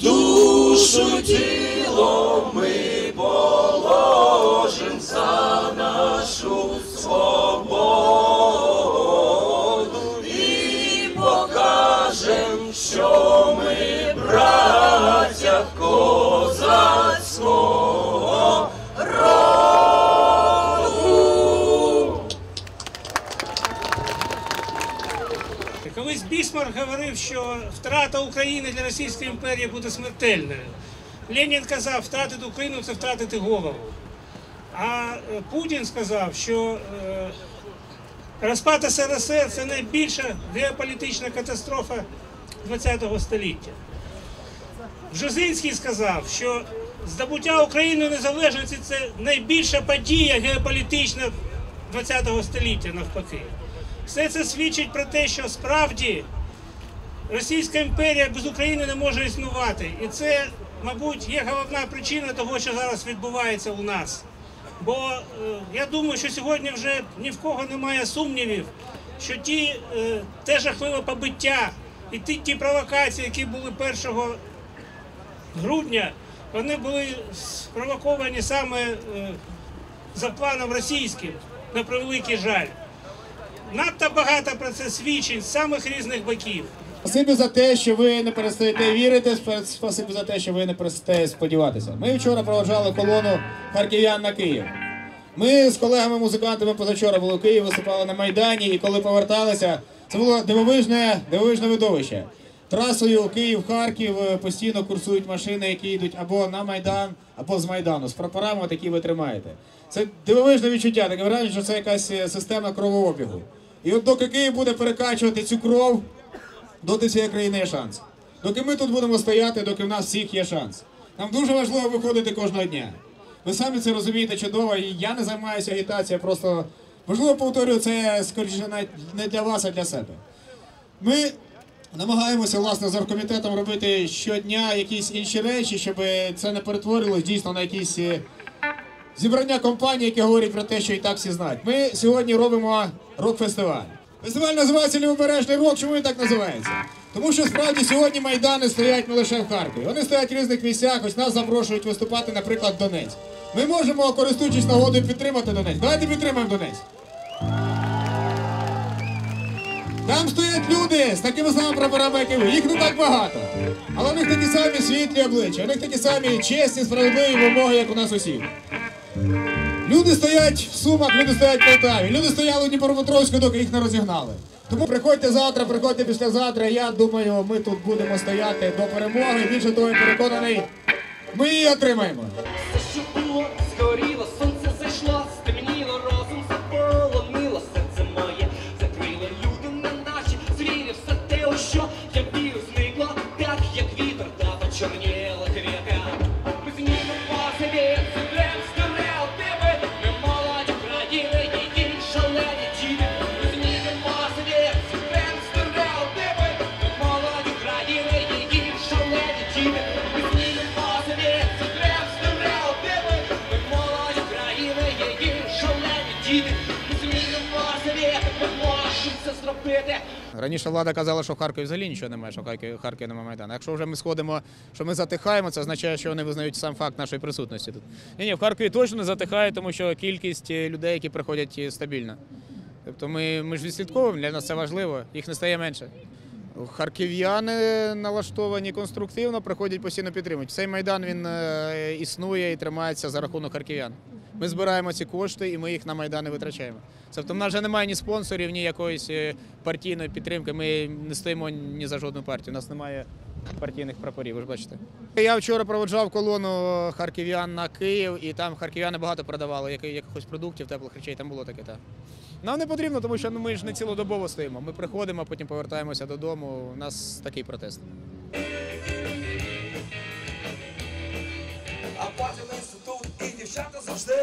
Душу тіло ми положим говорив, що втрата України для Російської імперії буде смертельною. Ленін казав, втратити Україну це втратити голову. А е, Путін сказав, що е, розпад СРСР це найбільша геополітична катастрофа ХХ століття. Бжезинський сказав, що здобуття України незалежності це найбільша подія геополітична ХХ століття навпаки. Все це свідчить про те, що справді Російська імперія без України не може існувати. І це, мабуть, є головна причина того, що зараз відбувається у нас. Бо е, я думаю, що сьогодні вже ні в кого немає сумнівів, що ті, е, те жахливе побиття і ті, ті провокації, які були 1 грудня, вони були спровоковані саме е, за планом російським, на превеликий жаль. Надто багато про це свідчень з самих різних боків. Спасибі за те, що ви не перестаєте вірити. Спасибі за те, що ви не перестаєте сподіватися. Ми вчора проводжали колону харків'ян на Київ. Ми з колегами-музикантами позавчора були в Києві, виступали на Майдані, і коли поверталися, це було дивовижне, дивовижне видовище. Трасою Київ-Харків е, постійно курсують машини, які йдуть або на Майдан, або з Майдану, з прапорами, такі ви тримаєте. Це дивовижне відчуття, таке враження, що це якась е, система кровообігу. І от доки Київ буде перекачувати цю кров, доти всієї країни є шанс. Доки ми тут будемо стояти, доки в нас всіх є шанс. Нам дуже важливо виходити кожного дня. Ви самі це розумієте чудово, і я не займаюся агітацією, просто можливо повторюю це скоріше не для вас, а для себе. Ми намагаємося власне з оргкомітетом робити щодня якісь інші речі, щоб це не перетворилось дійсно на якісь е, зібрання компаній, які говорять про те, що і так всі знають. Ми сьогодні робимо рок-фестиваль. Фестиваль називається Лівобережний рок. Чому він так називається? Тому що справді сьогодні майдани стоять не лише в Харкові. Вони стоять в різних місцях. Ось нас запрошують виступати, наприклад, Донець. Ми можемо, користуючись нагодою, підтримати Донець. Давайте підтримаємо Донець. Там стоять люди з такими самими прапорами, як і ви. Їх не так багато. Але у них такі самі світлі обличчя, у них такі самі чесні, справедливі вимоги, як у нас усіх. Люди стоять в Сумах, люди стоять в Полтаві, люди стояли у Дніпропетровську, доки їх не розігнали. Тому приходьте завтра, приходьте післязавтра. Я думаю, ми тут будемо стояти до перемоги. Більше того, я переконаний, ми її отримаємо. Це. Раніше влада казала, що в Харкові взагалі нічого немає, що в Харкові, немає Майдану. Якщо вже ми сходимо, що ми затихаємо, це означає, що вони визнають сам факт нашої присутності тут. Ні, ні, в Харкові точно не затихає, тому що кількість е, людей, які приходять, стабільна. Тобто ми, ми ж відслідковуємо, для нас це важливо, їх не стає менше. Харків'яни налаштовані конструктивно, приходять постійно підтримують. Цей майдан він е, існує і тримається за рахунок харків'ян. Ми збираємо ці кошти і ми їх на майдани витрачаємо. Тобто, в нас вже немає ні спонсорів, ні якоїсь е, партійної підтримки. Ми не стоїмо ні за жодну партію. У нас немає партійних прапорів. Ви ж бачите. Я вчора проводжав колону харків'ян на Київ, і там харків'яни багато продавали якихось продуктів, теплих речей. Там було таке. Так. Нам не потрібно, тому що ну, ми ж не цілодобово стоїмо. Ми приходимо, потім повертаємося додому. У нас такий протест. Дівчата завжди.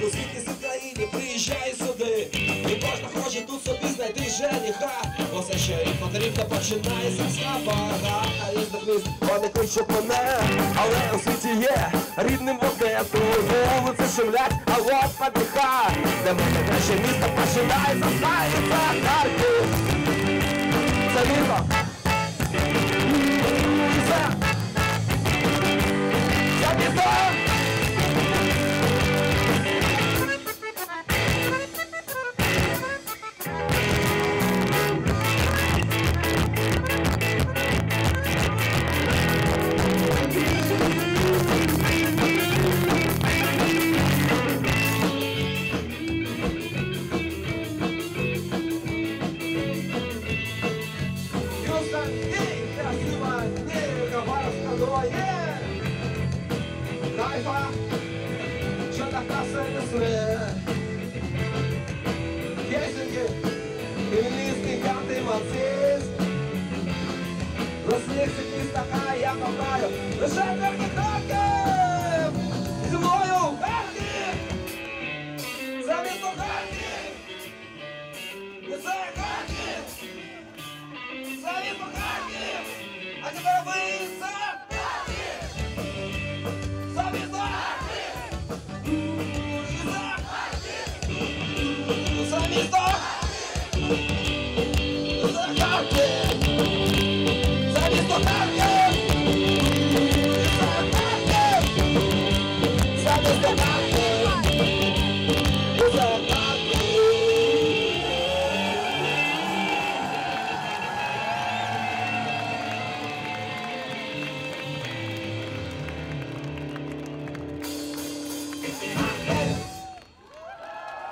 Звідки з України приїжджає сюди? І кожна хоче тут собі знайти жениха. Все ще і потрібно починається з хабара А різних міст вони кличуть мене Але у світі є рідним Тут вулиці шумлять, а лоб подиха Для мене краще місто починається з Харків Це місто. Це Це місто Просто эй, красиво, эй, Хабаровска, е! Кайфа, що така несе. Песенки, но антимацизм. Рослихся така, я кохаю, лише тільки Харків!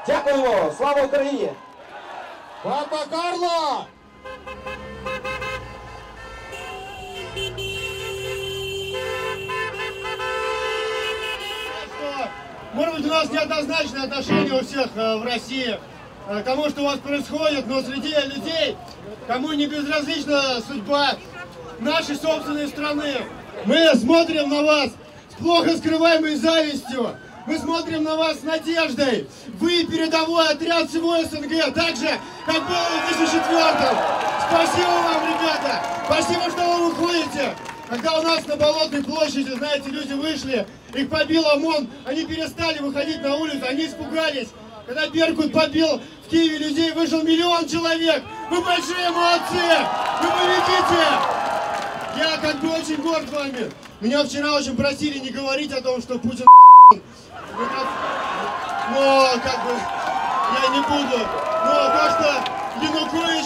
Дякуємо! Слава Україні! Папа Карло! Может быть, у нас неоднозначное отношение у всех э, в России э, к тому, что у вас происходит, но среди людей, кому не безразлична судьба нашей собственной страны, мы смотрим на вас с плохо скрываемой завистью, мы смотрим на вас с надеждой. Вы передовой отряд всего СНГ, так же, как было в 2004 Спасибо вам, ребята! Спасибо, что вы выходите! Когда у нас на Болотной площади, знаете, люди вышли, их побил ОМОН, они перестали выходить на улицу, они испугались. Когда Беркут побил в Киеве людей, вышел миллион человек. Вы большие молодцы! Вы победите! Я как бы очень горд вами. Меня вчера очень просили не говорить о том, что Путин Вы как- Но как бы я не буду. Но то, что Янукович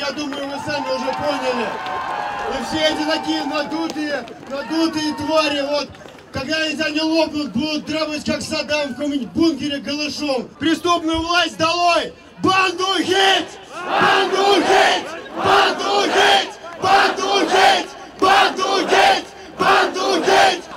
я думаю, вы сами уже поняли. И все эти такие надутые, надутые твари, вот, когда-нибудь они лопнут, будут драбать, как Саддам в каком-нибудь бункере голышом. Преступную власть долой! Банду геть! Банду геть! Банду геть! Банду геть! Банду геть! Банду геть!